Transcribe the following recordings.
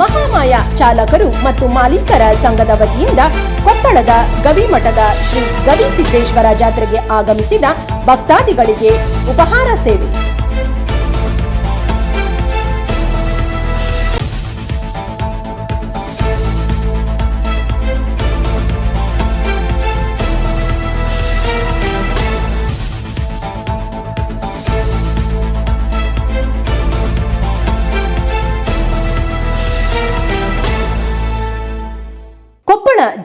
ಮಹಾಮಾಯ ಚಾಲಕರು ಮತ್ತು ಮಾಲೀಕರ ಸಂಘದ ವತಿಯಿಂದ ಕೊಪ್ಪಳದ ಗವಿಮಠದ ಶ್ರೀ ಗವಿಸಿದ್ದೇಶ್ವರ ಜಾತ್ರೆಗೆ ಆಗಮಿಸಿದ ಭಕ್ತಾದಿಗಳಿಗೆ ಉಪಹಾರ ಸೇವೆ.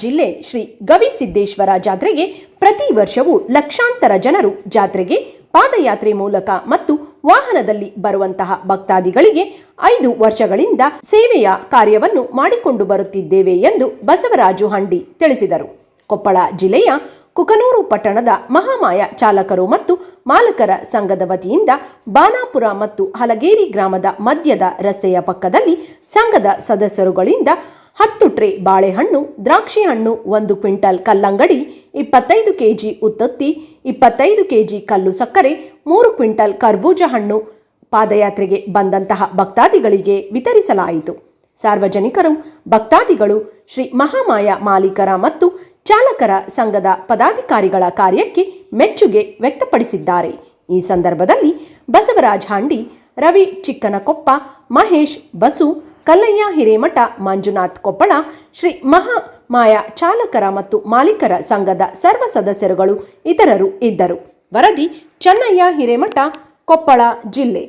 ಜಿಲ್ಲೆ ಶ್ರೀ ಗವಿಸಿದ್ದೇಶ್ವರ ಜಾತ್ರೆಗೆ ಪ್ರತಿ ವರ್ಷವೂ ಲಕ್ಷಾಂತರ ಜನರು ಜಾತ್ರೆಗೆ ಪಾದಯಾತ್ರೆ ಮೂಲಕ ಮತ್ತು ವಾಹನದಲ್ಲಿ ಬರುವಂತಹ ಭಕ್ತಾದಿಗಳಿಗೆ ಐದು ವರ್ಷಗಳಿಂದ ಸೇವೆಯ ಕಾರ್ಯವನ್ನು ಮಾಡಿಕೊಂಡು ಬರುತ್ತಿದ್ದೇವೆ ಎಂದು ಬಸವರಾಜು ಹಂಡಿ ತಿಳಿಸಿದರು. ಕೊಪ್ಪಳ ಜಿಲ್ಲೆಯ ಕುಕನೂರು ಪಟ್ಟಣದ ಮಹಾಮಾಯ ಚಾಲಕರು ಮತ್ತು ಮಾಲಕರ ಸಂಘದ ವತಿಯಿಂದ ಬಾನಾಪುರ ಮತ್ತು ಹಲಗೇರಿ ಗ್ರಾಮದ ಮಧ್ಯದ ರಸ್ತೆಯ ಪಕ್ಕದಲ್ಲಿ ಸಂಘದ ಸದಸ್ಯರುಗಳಿಂದ ಹತ್ತು ಟ್ರೇ ಬಾಳೆಹಣ್ಣು ದ್ರಾಕ್ಷಿ ಹಣ್ಣು ಒಂದು ಕ್ವಿಂಟಲ್ ಕಲ್ಲಂಗಡಿ, ಇಪ್ಪತ್ತೈದು ಕೆಜಿ ಉತ್ತತ್ತಿ, ಇಪ್ಪತ್ತೈದು ಕೆಜಿ ಕಲ್ಲು ಸಕ್ಕರೆ, ಮೂರು ಕ್ವಿಂಟಲ್ ಕರ್ಬೂಜ ಹಣ್ಣು ಪಾದಯಾತ್ರೆಗೆ ಬಂದಂತಹ ಭಕ್ತಾದಿಗಳಿಗೆ ವಿತರಿಸಲಾಯಿತು. ಸಾರ್ವಜನಿಕರು, ಭಕ್ತಾದಿಗಳು, ಶ್ರೀ ಮಹಾಮಾಯ ಮಾಲೀಕರ ಮತ್ತು ಚಾಲಕರ ಸಂಘದ ಪದಾಧಿಕಾರಿಗಳ ಕಾರ್ಯಕ್ಕೆ ಮೆಚ್ಚುಗೆ ವ್ಯಕ್ತಪಡಿಸಿದ್ದಾರೆ. ಈ ಸಂದರ್ಭದಲ್ಲಿ ಬಸವರಾಜ್ ಹಾಂಡಿ, ರವಿ ಚಿಕ್ಕನಕೊಪ್ಪ, ಮಹೇಶ್ ಬಸು ಕಲ್ಲಯ್ಯ ಹಿರೇಮಠ, ಮಂಜುನಾಥ್ ಕೊಪ್ಪಳ, ಶ್ರೀ ಮಹಾಮಾಯ ಚಾಲಕರ ಮತ್ತು ಮಾಲೀಕರ ಸಂಘದ ಸರ್ವ ಸದಸ್ಯರುಗಳು ಇತರರು ಇದ್ದರು. ವರದಿ, ಚೆನ್ನಯ್ಯ ಹಿರೇಮಠ, ಕೊಪ್ಪಳ ಜಿಲ್ಲೆ.